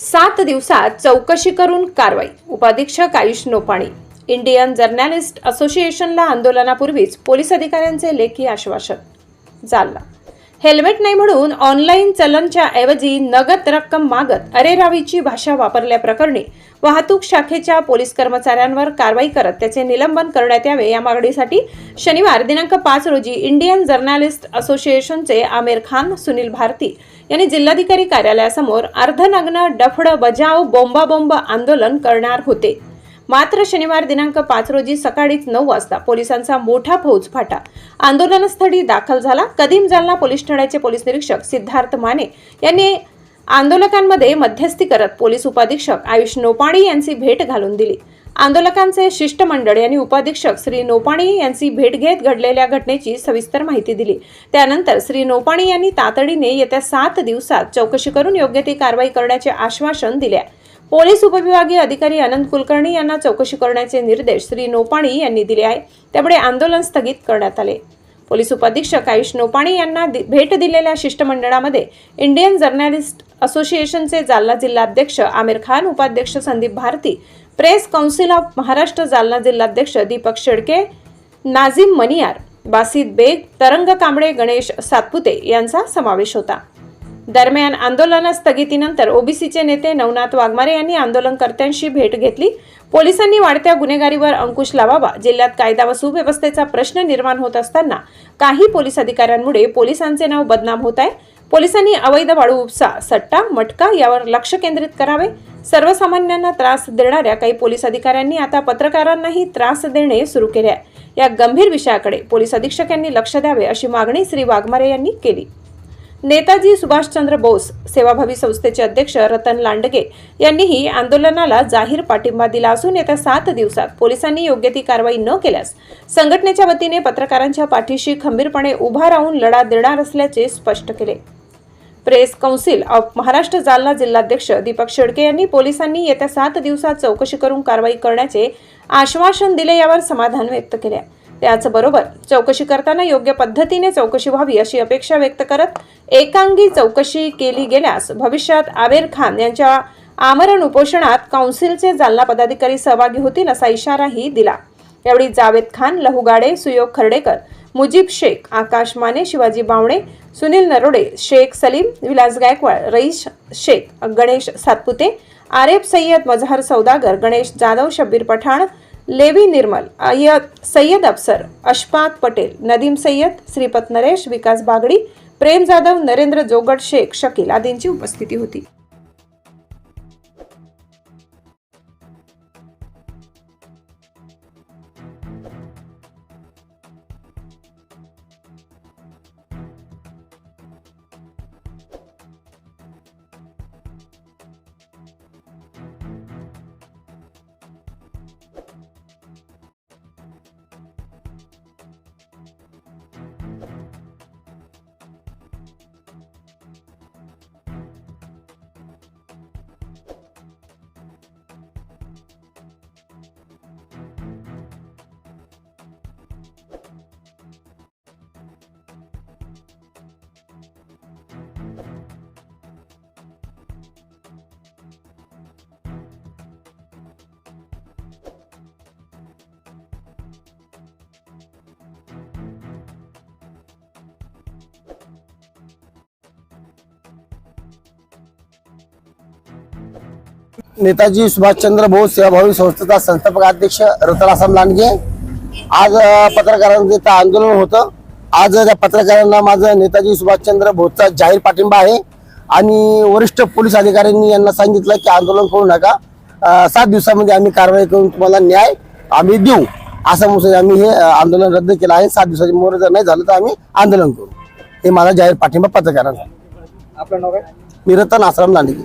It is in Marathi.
सात दिवसात चौकशी करून कारवाई. उपाधीक्षक आयुष नोपाणी. इंडियन जर्नलिस्ट असोसिएशनला आंदोलनापूर्वीच पोलीस अधिकाऱ्यांचे लेखी आश्वासन. जालना हेल्मेट नाही म्हणून ऑनलाईन चलनच्या ऐवजी नगद रक्कम मागत अरेरावीची भाषा वापरल्याप्रकरणी वाहतूक शाखेच्या पोलीस कर्मचाऱ्यांवर कारवाई करत त्याचे निलंबन करण्यात यावे या मागणीसाठी शनिवार दिनांक पाच रोजी इंडियन जर्नालिस्ट असोसिएशनचे आमिर खान सुनील भारती यांनी जिल्हाधिकारी कार्यालयासमोर अर्धनग्न डफड बजाव बोंबाबोंब आंदोलन करणार होते. मात्र शनिवार दिनांक पाच रोजी सकाळीच नऊ वाजता पोलिसांचा मोठा फौजफाटा आंदोलनस्थळी दाखल झाला. कदीम जालना पोलीस ठाण्याचे पोलीस निरीक्षक सिद्धार्थ माने यांनी आंदोलकांमध्ये मध्यस्थी करत पोलीस उपाधीक्षक आयुष नोपाणी यांची भेट घालून दिली. आंदोलकांचे शिष्टमंडळ यांनी उपाधीक्षक श्री नोपाणी यांची भेट घेत घडलेल्या घटनेची सविस्तर माहिती दिली. त्यानंतर श्री नोपाणी यांनी तातडीने येत्या सात दिवसात चौकशी करून योग्य ती कारवाई करण्याचे आश्वासन दिले पोलीस उपविभागीय अधिकारी अनंत कुलकर्णी यांना चौकशी करण्याचे निर्देश श्री नोपाणी यांनी दिले आहे. त्यामुळे आंदोलन स्थगित करण्यात आले. पोलीस उपाधीक्षक आयुष नोपाणी यांना दि- भेट दिलेल्या शिष्टमंडळामध्ये इंडियन जर्नलिस्ट असोसिएशनचे जालना जिल्हाध्यक्ष आमिर खान उपाध्यक्ष Sandeep Bharti press council of Maharashtra Jalna जिल्हाध्यक्ष दीपक शेडके नाझीम मनियार बासित बेग तरंग कांबळे गणेश सातपुते यांचा समावेश होता. दरम्यान आंदोलन स्थगितीनंतर ओबीसीचे नेते नवनाथ वाघमारे यांनी आंदोलनकर्त्यांशी भेट घेतली. पोलिसांनी वाढत्या गुन्हेगारीवर अंकुश लावावा. जिल्ह्यात कायदा व सुव्यवस्थेचा प्रश्न निर्माण होत असताना काही पोलीस अधिकाऱ्यांमुळे पोलिसांचे नाव बदनाम होत आहे. पोलिसांनी अवैध वाळू उपसा सट्टा मटका यावर लक्ष केंद्रित करावे. सर्वसामान्यांना त्रास देणाऱ्या काही पोलीस अधिकाऱ्यांनी आता पत्रकारांनाही त्रास देणे सुरू केले आहे. या गंभीर विषयाकडे पोलीस अधीक्षक यांनी लक्ष द्यावे अशी मागणी श्री वाघमारे यांनी केली. नेताजी सुभाषचंद्र बोस सेवाभावी संस्थेचे अध्यक्ष रतन लांडगे यांनीही आंदोलनाला जाहीर पाठिंबा दिला असून येत्या सात दिवसात पोलिसांनी योग्य ती कारवाई न केल्यास संघटनेच्या वतीने पत्रकारांच्या पाठीशी खंबीरपणे उभा राहून लढा देणार असल्याचे स्पष्ट केले. Press council of Maharashtra Jalna जिल्हाध्यक्ष दीपक शेडके यांनी पोलिसांनी येत्या सात दिवसात चौकशी करून कारवाई करण्याचे आश्वासन दिले यावर समाधान व्यक्त केले त्याचबरोबर चौकशी करताना योग्य पद्धतीने चौकशी व्हावी अशी अपेक्षा व्यक्त करत एकांगी चौकशी केली गेल्यास भविष्यात आबेर खान यांच्या आमरण उपोषणात काउन्सिलचे जालना पदाधिकारी सहभागी होतील असा इशाराही दिला. यावेळी जावेद खान लहुगाडे सुयोग खर्डेकर मुजीब शेख आकाश माने शिवाजी बावणे सुनील नरोडे शेख सलीम विलास गायकवाड रईस शेख गणेश सातपुते आरेफ सय्यद मजहर सौदागर गणेश जाधव शब्बीर पठाण लेवी निर्मल अय्यद सय्यद अफसर अशफाक पटेल नदीम सय्यद श्रीपत नरेश विकास बागडी प्रेम जाधव नरेंद्र जोगड शेख शकील आदींची उपस्थिती होती. नेताजी सुभाषचंद्र बोस सेवाभावी संस्थेचा संस्थापक अध्यक्ष रतनासाम लांडगे. आज पत्रकारांचं इथं आंदोलन होतं. आज त्या पत्रकारांना माझं नेताजी सुभाषचंद्र बोसचा जाहीर पाठिंबा आहे. आणि वरिष्ठ पोलीस अधिकाऱ्यांनी यांना सांगितलं की आंदोलन करू नका. सात दिवसामध्ये आम्ही कारवाई करून तुम्हाला न्याय आम्ही देऊ. असं म्हणून आम्ही हे आंदोलन रद्द केलं आहे. सात दिवसाची मोर जर नाही झालं तर आम्ही आंदोलन करू. हे माझा जाहीर पाठिंबा पत्रकारांना आपलं नाव मी रतन आसाराम लांडगे.